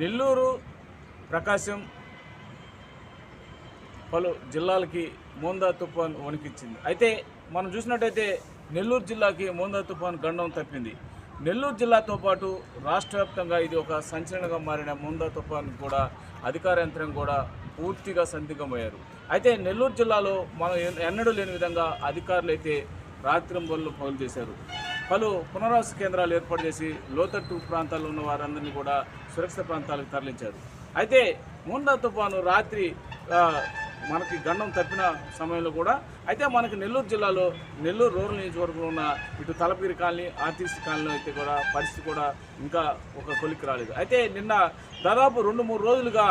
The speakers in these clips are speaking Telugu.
నెల్లూరు ప్రకాశం పలు జిల్లాలకి మోందా తుఫాన్ వణికిచ్చింది. అయితే మనం చూసినట్టయితే నెల్లూరు జిల్లాకి మోందా తుఫాన్ గండం తప్పింది. నెల్లూరు జిల్లాతో పాటు రాష్ట్ర వ్యాప్తంగా ఇది ఒక సంచలనంగా మారిన మోందా తుఫాన్ కూడా అధికార యంత్రం కూడా పూర్తిగా సందిగ్ధమయ్యారు. అయితే నెల్లూరు జిల్లాలో మనం ఎన్నడూ లేని విధంగా అధికారులు అయితే రాత్రింబళ్ళు పనులు చేశారు. పలు పునరావాస కేంద్రాలు ఏర్పాటు చేసి లోతట్టు ప్రాంతాల్లో ఉన్న వారందరినీ కూడా సురక్షిత ప్రాంతాలకు తరలించారు. అయితే మూండా తుఫాను రాత్రి మనకి గండం తప్పిన సమయంలో కూడా అయితే మనకి నెల్లూరు జిల్లాలో నెల్లూరు రూరల్ నియోజకవర్గంలో ఉన్న ఇటు తలపిరి కాలనీ ఆర్టీసీ కాలనీ అయితే కూడా పరిస్థితి కూడా ఇంకా ఒక కొలిక్కి రాలేదు. అయితే నిన్న దాదాపు రెండు మూడు రోజులుగా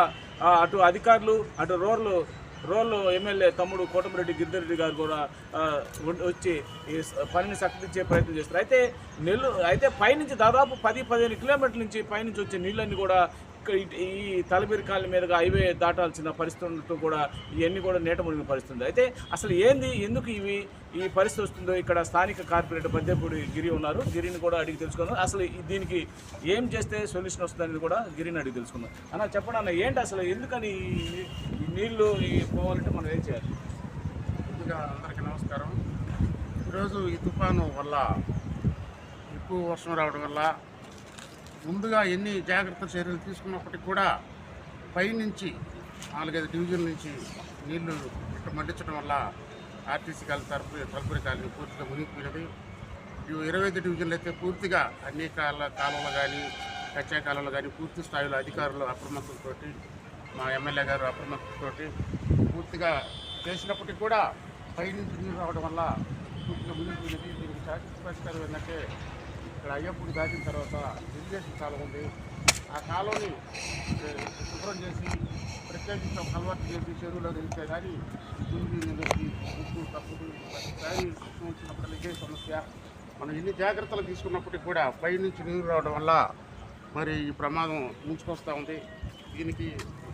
అటు అధికారులు అటు రూరల్ రోల్ ఎమ్మెల్యే తమ్ముడు కోటమిరెడ్డి గిద్దరెడ్డి గారు కూడా వచ్చి ఈ పనిని సక్కదించే ప్రయత్నం చేస్తారు. అయితే నెల్లు అయితే పైనుంచి దాదాపు పది పదిహేను కిలోమీటర్ల నుంచి పైనుంచి వచ్చే నీళ్ళన్నీ కూడా ఈ తలబిరి కాలనీ మీదుగా హైవే దాటాల్సిన పరిస్థితి ఉండటం కూడా ఇవన్నీ కూడా నీట మునిగిన పరిస్థితుంది. అయితే అసలు ఏంది ఎందుకు ఇవి ఈ పరిస్థితి వస్తుందో ఇక్కడ స్థానిక కార్పొరేటర్ బద్దెపూడి గిరి ఉన్నారు. గిరిని కూడా అడిగి తెలుసుకుందాం. అసలు దీనికి ఏం చేస్తే సొల్యూషన్ వస్తుందనేది కూడా గిరిని అడిగి తెలుసుకుందాం. అన్న చెప్పండి అన్న ఏంటి అసలు ఎందుకని ఈ నీళ్ళు పోవాలంటే మనం ఏం చేయాలి? ముందుగా అందరికీ నమస్కారం. ఈరోజు ఈ తుఫాను వల్ల ఎక్కువ వర్షం రావడం వల్ల ముందుగా ఎన్ని జాగ్రత్త చర్యలు తీసుకున్నప్పటికీ కూడా పైనుంచి నాలుగైదు డివిజన్ నుంచి నీళ్ళు ఇక్కడ మండించడం వల్ల ఆర్టీసీ కాలనీ తరపు తలుపురి కాలనీ పూర్తిగా మునిగిపోయినది ఇవి ఇరవై ఐదు డివిజన్లు అయితే పూర్తిగా అన్ని కాల కాలంలో కానీ కచ్చా కాలంలో కానీ పూర్తి స్థాయిలో అధికారులు అప్రమత్తంతో మా ఎమ్మెల్యే గారు అప్రమత్తంతో పూర్తిగా చేసినప్పటికీ కూడా పైనుంచి నీరు రావడం వల్ల పూర్తిగా మునిగిపోయినది దీనికి సాటిస్ఫాక్షన్ ఏంటంటే ఇక్కడ అయ్యప్పుడు దాటిన తర్వాత ఇరిగేషన్ చాలా ఉంది. ఆ కాలువని శుభ్రం చేసి ప్రత్యేకించి ఒక కలవాటు చేసి చెరువులో తెలిస్తే కానీ దుంగి నిలిచి ఉప్పు తప్పుడు వచ్చినప్పుడు ఇదే సమస్య. మనం ఎన్ని జాగ్రత్తలు తీసుకున్నప్పటికీ కూడా పైనుంచి నీరు రావడం వల్ల మరి ఈ ప్రమాదం ముంచుకొస్తూ ఉంది. దీనికి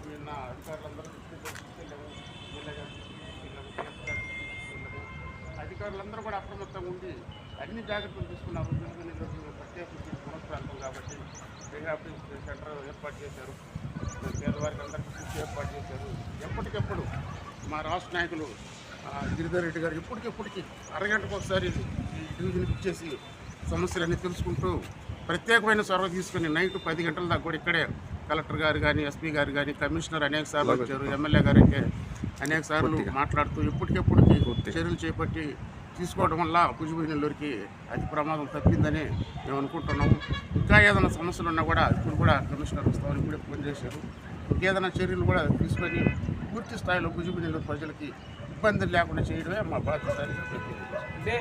నిన్న అధికారులందరూ అధికారులందరూ కూడా అప్రమత్తంగా ఉండి అన్ని జాగ్రత్తలు తీసుకున్నారు వెలుగుని రోజు ప్రత్యేక పునఃప్రాంతం కాబట్టి రీహాబిలిటేషన్ సెంటర్ ఏర్పాటు చేశారు. పేదవారికి అందరికీ కృషి ఏర్పాటు చేశారు. ఎప్పటికెప్పుడు మా రాష్ట్ర నాయకులు గిరిధర్ రెడ్డి గారు ఎప్పటికెప్పటికి అరగంటకు ఒకసారి ఈ డివిజన్కి ఇచ్చేసి సమస్యలన్నీ తెలుసుకుంటూ ప్రత్యేకమైన చొరవ తీసుకుని నైట్ పది గంటల దాకా కూడా ఇక్కడే కలెక్టర్ గారు కానీ ఎస్పీ గారు కానీ కమిషనర్ అనేక సార్లు వచ్చారు ఎమ్మెల్యే గారు అయితే అనేక సార్లు మాట్లాడుతూ ఎప్పటికెప్పటికి చర్యలు చేపట్టి తీసుకోవడం వల్ల భుజభుజనల్లూరికి అతి ప్రమాదం తప్పిందని మేము అనుకుంటున్నాము. ఇంకా ఏదైనా సమస్యలు ఉన్నా కూడా ఇప్పుడు కూడా కమిషనర్ వస్తామని కూడా ఫోన్ చేశారు. ఇంకేదైనా చర్యలు కూడా తీసుకొని పూర్తి స్థాయిలో భుజభుజనల్లూరు ప్రజలకి ఇబ్బందులు లేకుండా చేయడమే మా బాధ్యత అంటే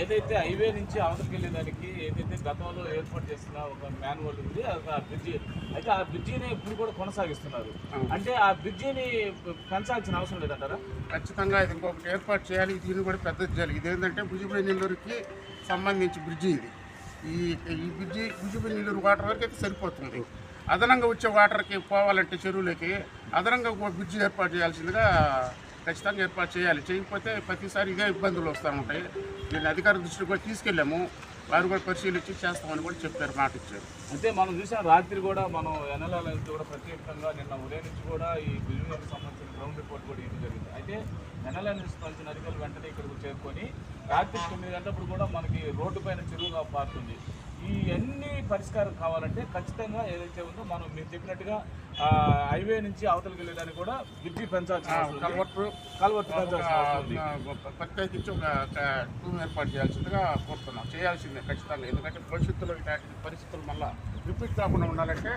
ఏదైతే హైవే నుంచి అవతలికి వెళ్ళేదానికి ఏదైతే గతంలో ఏర్పాటు చేసిన ఒక మాన్యువల్ ఉంది అది బ్రిడ్జి అయితే ఆ బ్రిడ్జిని ఇప్పుడు కూడా కొనసాగిస్తున్నారు. అంటే ఆ బ్రిడ్జిని పెంచాల్సిన అవసరం లేదంటారా? ఖచ్చితంగా ఇది ఇంకొకటి ఏర్పాటు చేయాలి. దీన్ని కూడా పెద్దది చేయాలి. ఇదేంటంటే భుజపల్లి నెల్లూరుకి సంబంధించి బ్రిడ్జి ఇది. ఈ ఈ బ్రిడ్జి భుజపల్లి నెల్లూరు వాటర్ వరకు అయితే సరిపోతుంది. అదనంగా వచ్చే వాటర్కి పోవాలంటే చెరువులకి అదనంగా ఒక బ్రిడ్జి ఏర్పాటు చేయాల్సిందిగా ఖచ్చితంగా ఏర్పాటు చేయాలి. చేయకపోతే ప్రతిసారి ఇదే ఇబ్బందులు వస్తూ ఉంటాయి. దీన్ని అధికార దృష్టికి కూడా తీసుకెళ్ళాము. వారు కూడా పరిశీలించి చేస్తామని కూడా చెప్పారు మాట ఇచ్చారు. అంటే మనం చూసాం రాత్రి కూడా మనం ఎన్ఎల్ఎల్ కూడా ప్రత్యేకంగా నిన్న ఉదయం నుంచి కూడా ఈ బిల్డింగ్ సంబంధించిన గ్రౌండ్ రిపోర్ట్ కూడా ఇవ్వడం జరిగింది. అయితే ఎన్ఎల్ఎల్ నుంచి సంబంధించిన అధికారులు వెంటనే ఇక్కడికి చేరుకొని రాత్రి తొమ్మిది గంటప్పుడు కూడా మనకి రోడ్డు పైన చెరువుగా పారుతుంది. ఈ అన్ని పరిష్కారం కావాలంటే ఖచ్చితంగా ఏదైతే ఉందో మనం మీరు చెప్పినట్టుగా హైవే నుంచి అవతలికి వెళ్ళడానికి కూడా బ్రిడ్జి పెంచాల్సిన ఉంది. కలవట్టు కల్వర్ట్ పెంచాల్సిన ఉంది. ఒక ప్రత్యేకించి ఒక ఒక టూమ్ ఏర్పాటు చేయాల్సిందిగా కోరుతున్నాం. చేయాల్సిందే ఖచ్చితంగా. ఎందుకంటే భవిష్యత్తులో ఇలాంటి పరిస్థితులు మళ్ళీ రిపీట్ కాకుండా ఉండాలంటే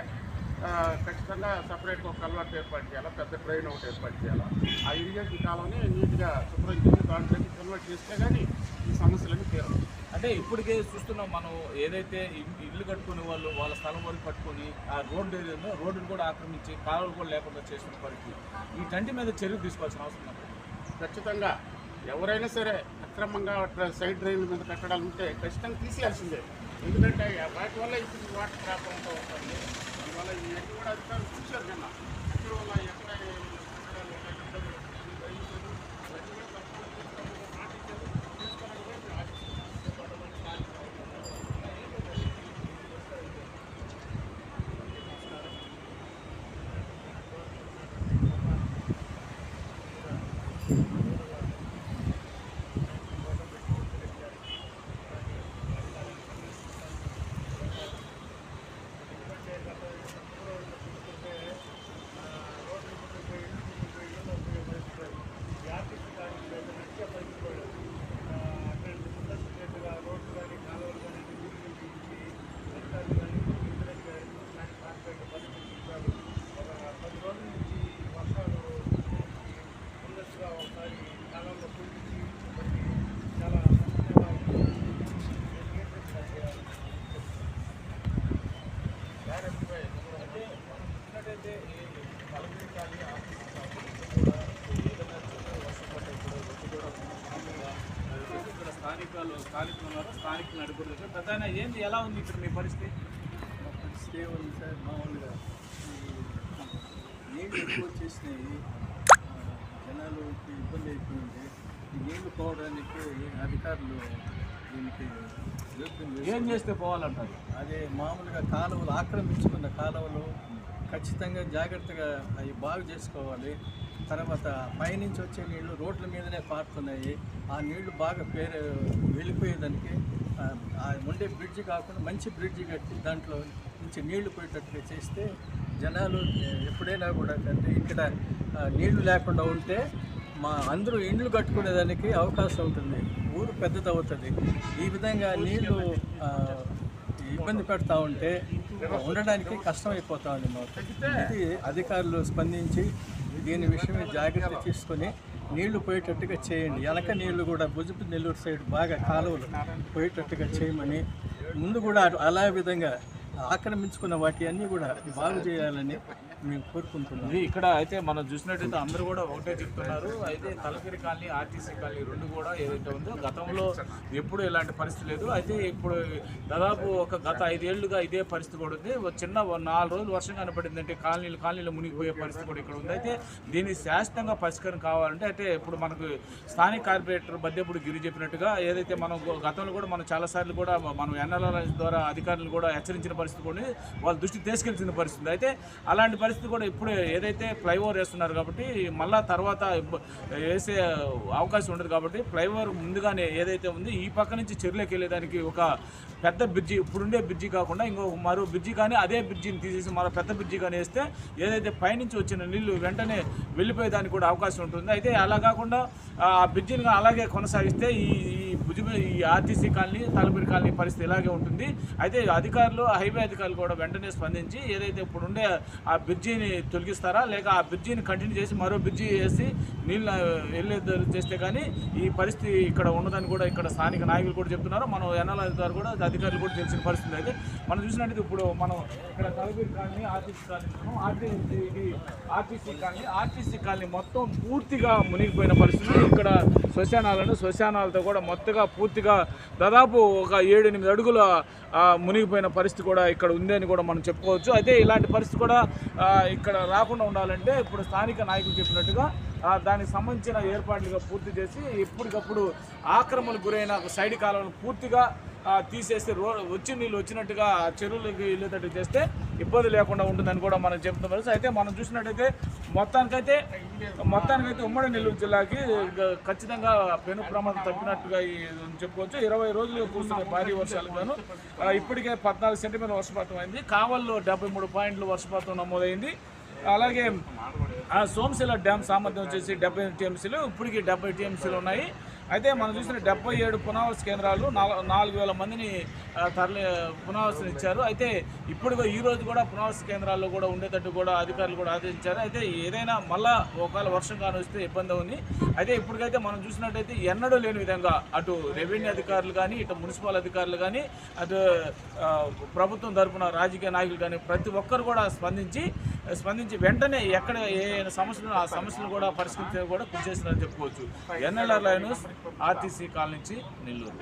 ఖచ్చితంగా సపరేట్గా ఒక కల్వర్ట్ ఏర్పాటు చేయాలి పెద్ద ట్రైన్ ఒకటి ఏర్పాటు చేయాలి. ఆ ఇరిగేషన్ కాలంని నీట్గా శుభ్రం చేసి దాంట్లోకి కన్వర్ట్ చేస్తే కానీ ఈ సమస్యలన్నీ తీరవు. అంటే ఇప్పటికే చూస్తున్నాం మనం ఏదైతే ఇల్లు కట్టుకునే వాళ్ళు వాళ్ళ స్థలం వరకు పట్టుకొని ఆ రోడ్డు ఏదైందో రోడ్డును కూడా ఆక్రమించి కాలువలు కూడా లేకుండా చేసిన పరిస్థితి. ఈ టంటి మీద చర్యలు తీసుకోవాల్సిన అవసరం ఉంది? ఖచ్చితంగా. ఎవరైనా సరే అక్రమంగా అట్లా సైడ్ డ్రైన్ల మీద కట్టడాలు ఉంటే ఖచ్చితంగా తీసేయాల్సిందే. ఎందుకంటే వాటి వల్ల ఇప్పుడు వాటర్ ప్రాబ్లం ఉంటూ ఉంటుంది అందువల్ల ఇవన్నీ కూడా అధికారులు చూశారు నిన్న. అక్కడ వల్ల ఎక్కడ ఏదైనా కూడా అది ఇక్కడ స్థానికులు స్థానికులు ఉన్నారు స్థానికులు నడుపుతుంది ప్రధాన ఏంది? ఎలా ఉంది ఇక్కడ మీ పరిస్థితి? ఉంది సార్? మామూలుగా నీళ్ళు ఎక్కువ వచ్చేసినాయి. ఆ, జనాలకి ఇబ్బంది అయిపోయింది. నీళ్ళు పోవడానికి అధికారులు దీనికి ఏం. చేస్తే పోవాలంటారు? అదే మామూలుగా కాలువలు ఆక్రమించుకున్న కాలువలు ఖచ్చితంగా జాగ్రత్తగా అవి బాగు చేసుకోవాలి. తర్వాత పైనుంచి వచ్చే నీళ్ళు రోడ్ల మీదనే పారుతున్నాయి. ఆ నీళ్ళు బాగా పేరు వెళ్ళిపోయేదానికి ఆ, ఉండే బ్రిడ్జ్ కాకుండా మంచి బ్రిడ్జ్ కట్టి దాంట్లో నుంచి నీళ్ళు పోయేటట్టుగా చేస్తే జనాలు ఎప్పుడైనా కూడా అంటే ఇక్కడ నీళ్ళు లేకుండా ఉంటే మా అందరూ ఇండ్లు కట్టుకునేదానికి అవకాశం ఉంటుంది. ఊరు పెద్దదవుతుంది. ఈ విధంగా నీళ్ళు ఇబ్బంది పెడతా ఉంటే ఉండడానికి కష్టమైపోతా ఉంది మాకు ఇది అధికారులు స్పందించి దీని విషయమే జాగ్రత్త తీసుకొని నీళ్ళు పోయేటట్టుగా చేయండి. వెనక నీళ్ళు కూడా భుజపు నెల్లూరు సైడ్ బాగా కాలువలు పోయేటట్టుగా చేయమని ముందు కూడా అలా విధంగా ఆక్రమించుకున్న వాటి అన్నీ కూడా బాగు చేయాలని మేము కోరుకుంటున్నాం. ఇక్కడ అయితే మనం చూసినట్టయితే అందరూ కూడా ఒకటే చెప్తున్నారు. అయితే తలగిరి కాలనీ ఆర్టీసీ కాలనీ రెండు కూడా ఏదైతే ఉందో గతంలో ఎప్పుడు ఇలాంటి పరిస్థితి లేదు. అయితే ఇప్పుడు దాదాపు ఒక గత ఐదేళ్ళుగా ఇదే పరిస్థితి కూడా ఉంది. చిన్న నాలుగు రోజులు వర్షం కనపడిందంటే కాలనీలు కాలనీలు మునిగిపోయే పరిస్థితి కూడా ఇక్కడ ఉంది. అయితే దీన్ని శాశ్వతంగా పరిష్కారం కావాలంటే అయితే ఇప్పుడు మనకు స్థానిక కార్పొరేటర్ బద్దెప్పుడు గిరి చెప్పినట్టుగా ఏదైతే మనం గతంలో కూడా మనం చాలాసార్లు కూడా మనం ఎన్ఎల్ఆర్ ద్వారా అధికారులు కూడా హెచ్చరించిన పరిస్థితి కూడా వాళ్ళ దృష్టికి తీసుకెళ్తున్న పరిస్థితి అయితే అలాంటి పరిస్థితి కూడా ఇప్పుడు ఏదైతే ఫ్లైఓవర్ వేస్తున్నారు కాబట్టి మళ్ళా తర్వాత వేసే అవకాశం ఉండదు కాబట్టి ఫ్లైఓవర్ ముందుగానే ఏదైతే ఉంది ఈ పక్క నుంచి చెరువులోకి వెళ్ళేదానికి ఒక పెద్ద బ్రిడ్జి ఇప్పుడుండే బ్రిడ్జి కాకుండా ఇంకో మరో బ్రిడ్జి కానీ అదే బ్రిడ్జిని తీసేసి మరో పెద్ద బ్రిడ్జి కానీ వేస్తే ఏదైతే పైనుంచి వచ్చిన నీళ్ళు వెంటనే వెళ్ళిపోయేదానికి కూడా అవకాశం ఉంటుంది. అయితే అలా కాకుండా ఆ బ్రిడ్జిని అలాగే కొనసాగిస్తే ఈ ఈ భుజ ఈ ఆర్టీసీ కాలనీ తలపిరి కాలనీ పరిస్థితి ఇలాగే ఉంటుంది. అయితే అధికారులు హైవే అధికారులు కూడా వెంటనే స్పందించి ఏదైతే ఇప్పుడు ఉండే ఆ బ్రిడ్జిని తొలగిస్తారా లేక ఆ బ్రిడ్జిని కంటిన్యూ చేసి మరో బ్రిడ్జి వేసి నీళ్ళు వెళ్ళేది చేస్తే కానీ ఈ పరిస్థితి ఇక్కడ ఉండదని కూడా ఇక్కడ స్థానిక నాయకులు కూడా చెప్తున్నారు. మనం ఎన్ఎల్ అధికారులు కూడా అధికారులు కూడా తెలిసిన పరిస్థితి అయితే మనం చూసినట్టు ఇప్పుడు మనం ఇక్కడ కలబీర్ కాలనీ ఆర్టీసీ కాలనీ ఉన్నాం. RTC RTC colony. RTC colony మొత్తం పూర్తిగా మునిగిపోయిన పరిస్థితి ఇక్కడ శ్మశానాలను శ్మశానాలతో కూడా మొత్తగా పూర్తిగా దాదాపు ఒక ఏడు ఎనిమిది అడుగుల మునిగిపోయిన పరిస్థితి కూడా ఇక్కడ ఉంది అని కూడా మనం చెప్పుకోవచ్చు. అయితే ఇలాంటి పరిస్థితి కూడా ఇక్కడ రాకుండా ఉండాలంటే ఇప్పుడు స్థానిక నాయకులు చెప్పినట్టుగా దానికి సంబంధించిన ఏర్పాట్లుగా పూర్తి చేసి ఎప్పటికప్పుడు ఆక్రమణకు గురైన సైడ్ కాలువలను పూర్తిగా తీసేస్తే రో వచ్చి నీళ్ళు వచ్చినట్టుగా చెరువులకి వెళ్ళేటట్టు చేస్తే ఇబ్బంది లేకుండా ఉంటుందని కూడా మనం చెప్తున్నాం అయితే మనం చూసినట్టయితే మొత్తానికైతే మొత్తానికైతే ఉమ్మడి నెల్లూరు జిల్లాకి ఖచ్చితంగా పెను ప్రమాదం తప్పినట్టుగా చెప్పుకోవచ్చు. ఇరవై రోజులు కూర్చున్న భారీ వర్షాలు గాను ఇప్పటికే పద్నాలుగు సెంటీమీటర్ వర్షపాతం అయింది. కావల్లో డెబ్బై మూడు పాయింట్లు వర్షపాతం నమోదైంది. అలాగే ఆ సోమశిల డ్యామ్ సామర్థ్యం వచ్చేసి డెబ్బై టీఎంసీలు ఇప్పటికి డెబ్బై టీఎంసీలు ఉన్నాయి. అయితే మనం చూసిన డెబ్బై ఏడు పునరావాస కేంద్రాలు నాలుగు నాలుగు వేల మందిని తరలి పునరావాసం ఇచ్చారు. అయితే ఇప్పుడు ఈ రోజు కూడా పునరావాస కేంద్రాల్లో కూడా ఉండేటట్టు కూడా అధికారులు కూడా ఆదేశించారు. అయితే ఏదైనా మళ్ళా ఒకవేళ వర్షం కానొస్తే వస్తే ఇబ్బంది ఉంది. అయితే ఇప్పటికైతే మనం చూసినట్టయితే ఎన్నడూ లేని విధంగా అటు రెవెన్యూ అధికారులు కానీ ఇటు మున్సిపల్ అధికారులు కానీ అటు ప్రభుత్వం తరపున రాజకీయ నాయకులు కానీ ప్రతి ఒక్కరు కూడా స్పందించి స్పందించి వెంటనే ఎక్కడ ఏ సమస్యలు ఆ సమస్యలు కూడా పరిష్కరించే కూడా కృషి చేస్తున్నారని చెప్పుకోవచ్చు. ఎన్ఎల్ఆర్ లైన్ ఆర్టీసీ కాలనీ నుంచి నెల్లూరు.